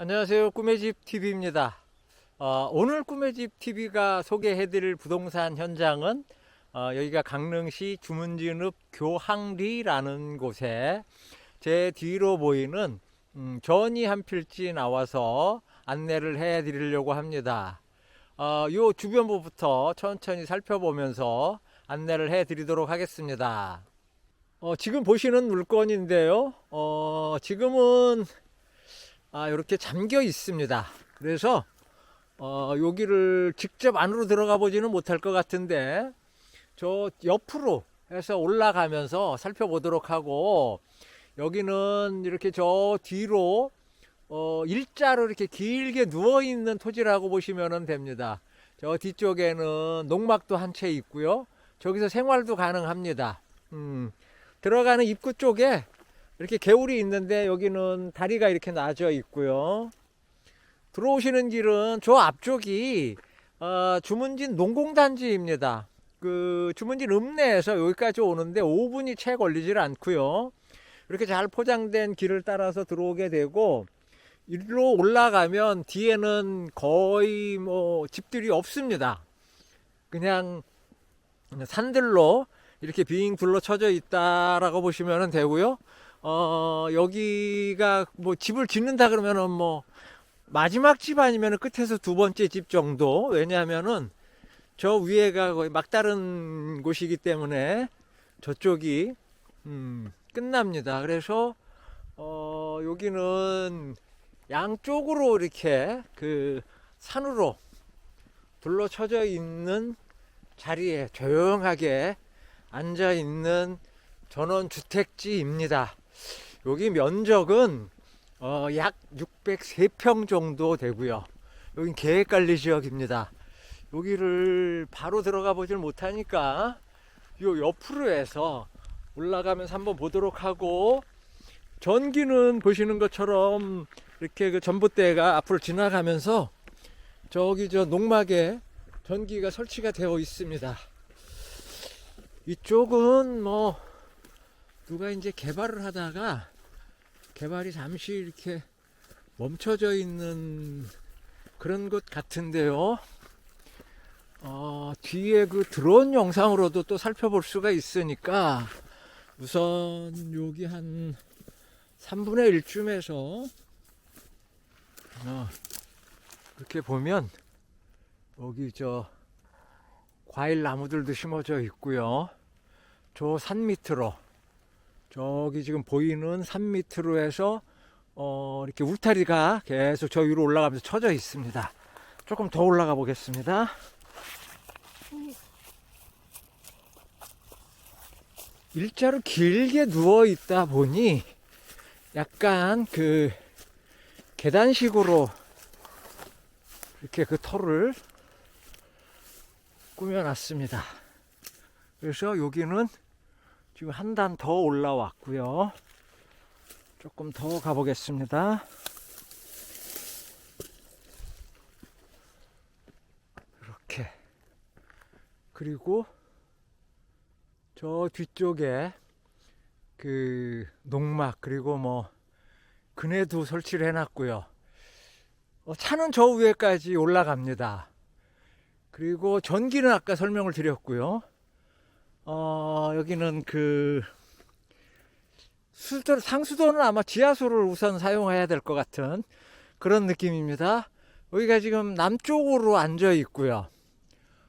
안녕하세요. 꿈의 집 TV입니다. 어, 오늘 꿈의 집 TV가 소개해드릴 부동산 현장은 어, 여기가 강릉시 주문진읍 교항리라는 곳에 제 뒤로 보이는 음, 전이 한 필지 나와서 안내를 해드리려고 합니다. 어, 요 주변부부터 천천히 살펴보면서 안내를 해드리도록 하겠습니다. 어, 지금 보시는 물건인데요. 어, 지금은 아, 이렇게 잠겨 있습니다. 그래서 어, 여기를 직접 안으로 들어가 보지는 못할 것 같은데 저 옆으로 해서 올라가면서 살펴보도록 하고 여기는 이렇게 저 뒤로 어, 일자로 이렇게 길게 누워 있는 토지라고 보시면 됩니다. 저 뒤쪽에는 농막도 한 채 있고요. 저기서 생활도 가능합니다. 음, 들어가는 입구 쪽에 이렇게 개울이 있는데 여기는 다리가 이렇게 나져 있고요. 들어오시는 길은 저 앞쪽이 어, 주문진 농공단지입니다. 그 주문진 읍내에서 여기까지 오는데 5분이 채 걸리질 않고요. 이렇게 잘 포장된 길을 따라서 들어오게 되고 일로 올라가면 뒤에는 거의 뭐 집들이 없습니다. 그냥 산들로 이렇게 빙 둘러쳐져 있다라고 보시면 되고요. 어, 여기가 뭐 집을 짓는다 그러면은 뭐 마지막 집 아니면 끝에서 두 번째 집 정도. 왜냐하면은 저 위에가 거의 막다른 곳이기 때문에 저쪽이 음, 끝납니다. 그래서 어, 여기는 양쪽으로 이렇게 그 산으로 둘러쳐져 있는 자리에 조용하게 앉아 있는 전원 주택지입니다. 여기 면적은 어, 약 603평 정도 되고요. 여긴 계획관리 지역입니다. 여기를 바로 들어가 보질 못하니까 요 옆으로 해서 올라가면서 한번 보도록 하고 전기는 보시는 것처럼 이렇게 그 전봇대가 앞으로 지나가면서 저기 저 농막에 전기가 설치가 되어 있습니다. 이쪽은 뭐 누가 이제 개발을 하다가 개발이 잠시 이렇게 멈춰져 있는 그런 곳 같은데요. 어, 뒤에 그 드론 영상으로도 또 살펴볼 수가 있으니까 우선 여기 한 3분의 1쯤에서 어, 이렇게 보면 여기 저 과일 나무들도 심어져 있고요. 저 산 밑으로 저기 지금 보이는 산 밑으로 해서 어, 이렇게 울타리가 계속 저 위로 올라가면서 쳐져 있습니다. 조금 더 올라가 보겠습니다. 일자로 길게 누워 있다 보니 약간 그 계단식으로 이렇게 그 터를 꾸며놨습니다. 그래서 여기는 지금 한 단 더 올라왔고요. 조금 더 가보겠습니다. 이렇게 그리고 저 뒤쪽에 그 농막 그리고 뭐 그네도 설치를 해놨고요. 어, 차는 저 위에까지 올라갑니다. 그리고 전기는 아까 설명을 드렸고요. 어, 여기는 그 수도, 상수도는 아마 지하수를 우선 사용해야 될 것 같은 그런 느낌입니다. 여기가 지금 남쪽으로 앉아 있고요.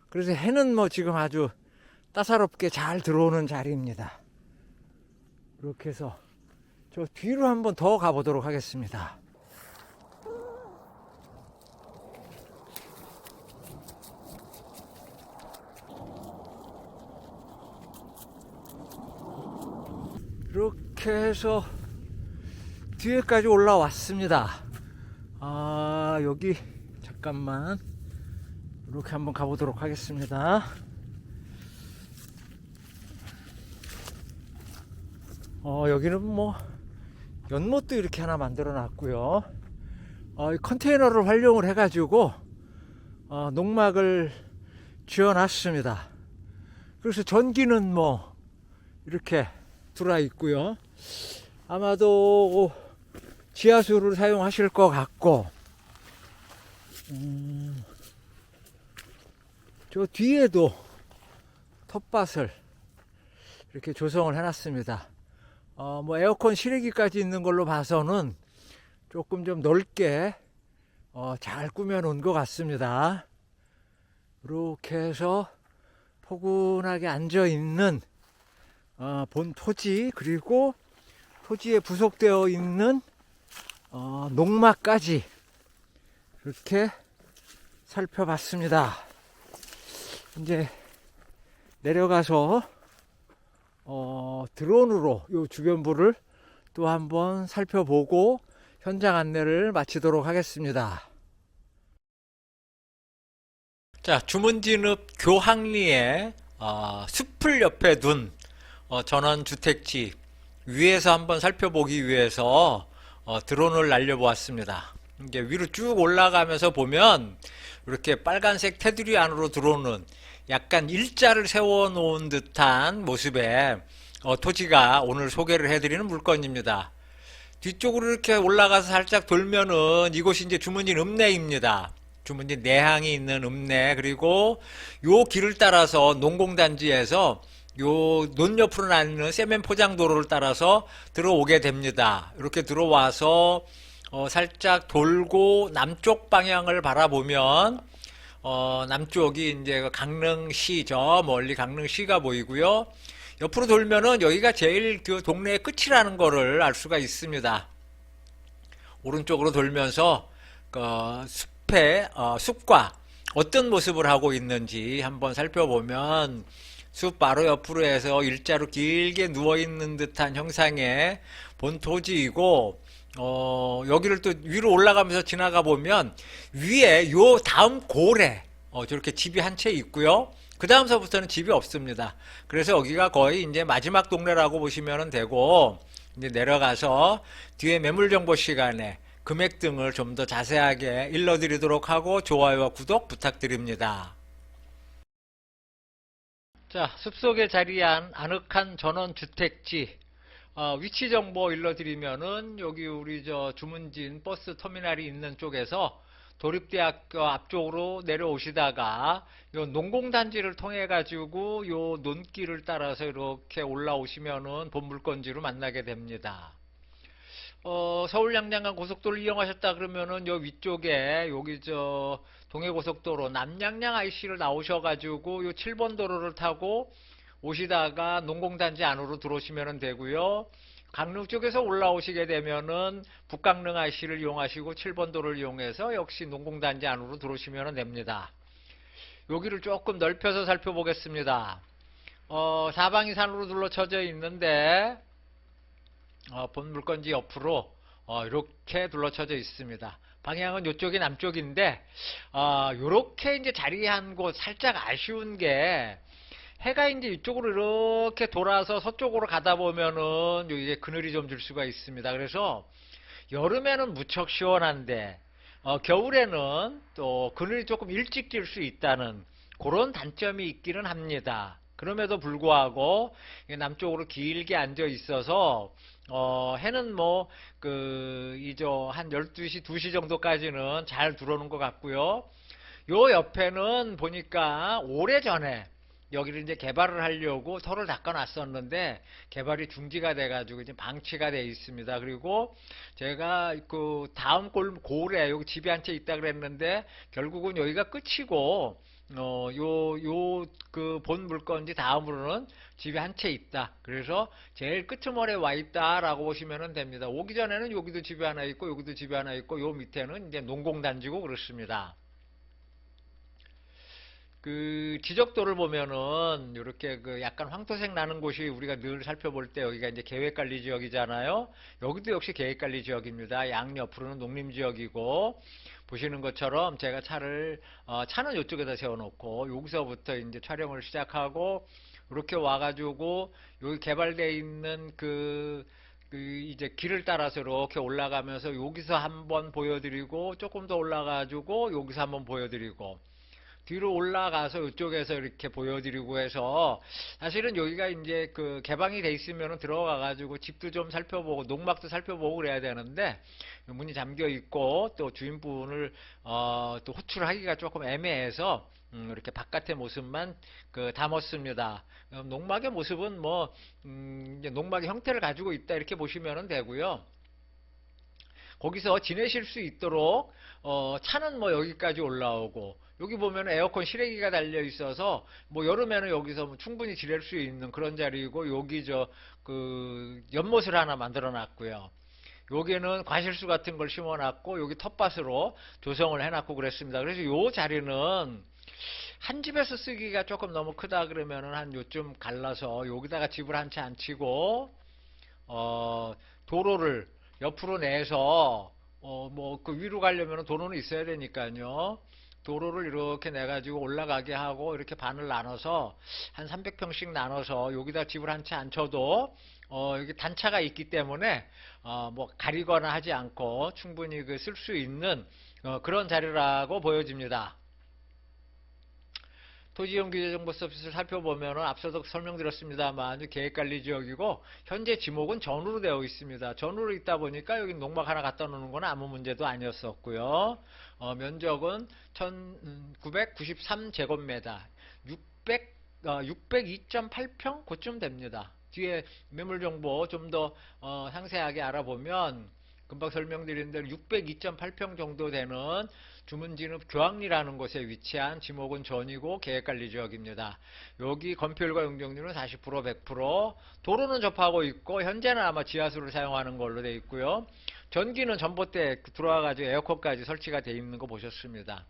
그래서 해는 뭐 지금 아주 따사롭게 잘 들어오는 자리입니다. 이렇게 해서 저 뒤로 한번 더 가보도록 하겠습니다. 이렇게 해서 뒤에까지 올라왔습니다. 아, 여기 잠깐만 이렇게 한번 가보도록 하겠습니다. 어, 여기는 뭐 연못도 이렇게 하나 만들어 놨고요. 어, 이 컨테이너를 활용을 해가지고 어, 농막을 지어 놨습니다. 그래서 전기는 뭐 이렇게 들어와 있고요. 아마도 지하수를 사용하실 것 같고, 음, 저 뒤에도 텃밭을 이렇게 조성을 해놨습니다. 어, 뭐 에어컨 실외기까지 있는 걸로 봐서는 조금 좀 넓게 어, 잘 꾸며놓은 것 같습니다. 이렇게 해서 포근하게 앉아 있는 어, 본 토지 그리고 토지에 부속되어 있는 어, 농막까지 이렇게 살펴봤습니다. 이제 내려가서 어, 드론으로 이 주변부를 또 한번 살펴보고 현장 안내를 마치도록 하겠습니다. 자, 주문진읍 교항리에 어, 숲을 옆에 둔 어, 전원 주택지 위에서 한번 살펴보기 위해서 어, 드론을 날려보았습니다. 이제 위로 쭉 올라가면서 보면 이렇게 빨간색 테두리 안으로 들어오는 약간 일자를 세워놓은 듯한 모습의 어, 토지가 오늘 소개를 해드리는 물건입니다. 뒤쪽으로 이렇게 올라가서 살짝 돌면은 이곳이 이제 주문진 읍내입니다. 주문진 내항이 있는 읍내 그리고 요 길을 따라서 농공단지에서 요 논 옆으로 나뉘는 세면 포장 도로를 따라서 들어오게 됩니다. 이렇게 들어와서 어, 살짝 돌고 남쪽 방향을 바라보면 어, 남쪽이 이제 그 강릉시 저 멀리 강릉시가 보이고요. 옆으로 돌면은 여기가 제일 그 동네의 끝이라는 거를 알 수가 있습니다. 오른쪽으로 돌면서 그 숲의 어, 숲과 어떤 모습을 하고 있는지 한번 살펴보면 숲 바로 옆으로 해서 일자로 길게 누워 있는 듯한 형상의 본 토지이고 어, 여기를 또 위로 올라가면서 지나가 보면 위에 요 다음 고래 어, 저렇게 집이 한 채 있고요. 그 다음서부터는 집이 없습니다. 그래서 여기가 거의 이제 마지막 동네라고 보시면 되고 이제 내려가서 뒤에 매물 정보 시간에 금액 등을 좀 더 자세하게 일러드리도록 하고 좋아요와 구독 부탁드립니다. 자, 숲속에 자리한 아늑한 전원 주택지 어, 위치 정보 일러드리면은 여기 우리 저 주문진 버스 터미널이 있는 쪽에서 도립대학교 앞쪽으로 내려오시다가 요 농공단지를 통해 가지고 요 논길을 따라서 이렇게 올라오시면은 본물건지로 만나게 됩니다. 어, 서울 양양간 고속도로를 이용하셨다 그러면은 요 위쪽에 여기 저 동해 고속도로 남양양 IC를 나오셔 가지고 요 7번 도로를 타고 오시다가 농공단지 안으로 들어오시면 되고요. 강릉 쪽에서 올라오시게 되면은 북강릉 IC를 이용하시고 7번 도를 이용해서 역시 농공단지 안으로 들어오시면 됩니다. 여기를 조금 넓혀서 살펴보겠습니다. 어, 사방이 산으로 둘러쳐져 있는데 어, 본 물건지 옆으로 어, 이렇게 둘러쳐져 있습니다. 방향은 이쪽이 남쪽인데 어, 이렇게 이제 자리한 곳 살짝 아쉬운 게 해가 이제 이쪽으로 이렇게 돌아서 서쪽으로 가다 보면은 이제 그늘이 좀 줄 수가 있습니다. 그래서 여름에는 무척 시원한데 어, 겨울에는 또 그늘이 조금 일찍 질 수 있다는 그런 단점이 있기는 합니다. 그럼에도 불구하고 남쪽으로 길게 앉아 있어서 어, 해는 뭐, 그, 이저, 한 12시, 2시 정도까지는 잘 들어오는 것 같고요. 요 옆에는 보니까 오래 전에 여기를 이제 개발을 하려고 터를 닦아 놨었는데 개발이 중지가 돼가지고 이제 방치가 돼 있습니다. 그리고 제가 그 다음 골 고을에 여기 집이 한 채 있다 그랬는데 결국은 여기가 끝이고 어, 요, 요, 그, 본 물건지 다음으로는 집이 한 채 있다. 그래서 제일 끄트머리에 와 있다라고 보시면 됩니다. 오기 전에는 여기도 집이 하나 있고, 여기도 집이 하나 있고, 요 밑에는 이제 농공단지고 그렇습니다. 그 지적도를 보면은 이렇게 그 약간 황토색 나는 곳이 우리가 늘 살펴볼 때 여기가 이제 계획관리 지역이잖아요. 여기도 역시 계획관리 지역입니다. 양 옆으로는 농림 지역이고 보시는 것처럼 제가 차를 어, 차는 이쪽에다 세워놓고 여기서부터 이제 촬영을 시작하고 이렇게 와가지고 여기 개발되어 있는 그, 그 이제 길을 따라서 이렇게 올라가면서 여기서 한번 보여드리고 조금 더 올라가지고 여기서 한번 보여드리고 뒤로 올라가서 이쪽에서 이렇게 보여드리고 해서 사실은 여기가 이제 그 개방이 돼 있으면 들어가 가지고 집도 좀 살펴보고 농막도 살펴보고 그래야 되는데 문이 잠겨 있고 또 주인분을 어, 또 호출하기가 조금 애매해서 음, 이렇게 바깥의 모습만 그 담았습니다. 어, 농막의 모습은 뭐 음, 농막의 형태를 가지고 있다 이렇게 보시면 되고요. 거기서 지내실 수 있도록 어, 차는 뭐 여기까지 올라오고 여기 보면 에어컨 실외기가 달려 있어서 뭐 여름에는 여기서 뭐 충분히 지낼 수 있는 그런 자리이고 여기 저 그 연못을 하나 만들어 놨고요. 여기는 과실수 같은 걸 심어 놨고 여기 텃밭으로 조성을 해 놨고 그랬습니다. 그래서 요 자리는 한 집에서 쓰기가 조금 너무 크다 그러면은 한 요쯤 갈라서 여기다가 집을 한 채 안 치고 어 도로를 옆으로 내서 어 뭐 그 위로 가려면 도로는 있어야 되니까요. 도로를 이렇게 내 가지고 올라가게 하고 이렇게 반을 나눠서 한 300평씩 나눠서 여기다 집을 한 채 안 쳐도 어 여기 단차가 있기 때문에 어 뭐 가리거나 하지 않고 충분히 그 쓸 수 있는 어 그런 자리라고 보여집니다. 토지용 규제 정보 서비스를 살펴보면 앞서도 설명드렸습니다만 계획관리 지역이고 현재 지목은 전으로 되어 있습니다. 전으로 있다 보니까 여기 농막 하나 갖다 놓는 건 아무 문제도 아니었었고요. 어, 면적은 1993제곱미터 600, 어, 602.8평 그쯤 됩니다. 뒤에 매물 정보 좀 더 어, 상세하게 알아보면 금방 설명드린 대로 602.8평 정도 되는 주문진읍 교황리라는 곳에 위치한 지목은 전이고 계획관리 지역입니다. 여기 건폐율과 용적률은 40% 100% 도로는 접하고 있고 현재는 아마 지하수를 사용하는 걸로 되어 있고요. 전기는 전봇대 들어와가지고 에어컨까지 설치가 되어 있는 거 보셨습니다.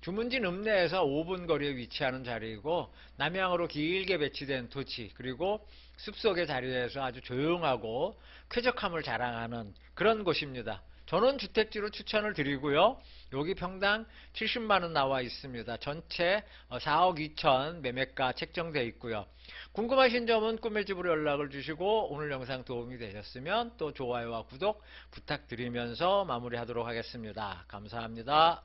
주문진 읍내에서 5분 거리에 위치하는 자리이고 남향으로 길게 배치된 토지 그리고 숲속의 자리에서 아주 조용하고 쾌적함을 자랑하는 그런 곳입니다. 저는 주택지로 추천을 드리고요. 여기 평당 70만원 나와 있습니다. 전체 4억 2천 매매가 책정되어 있고요. 궁금하신 점은 꿈의 집으로 연락을 주시고 오늘 영상 도움이 되셨으면 또 좋아요와 구독 부탁드리면서 마무리하도록 하겠습니다. 감사합니다.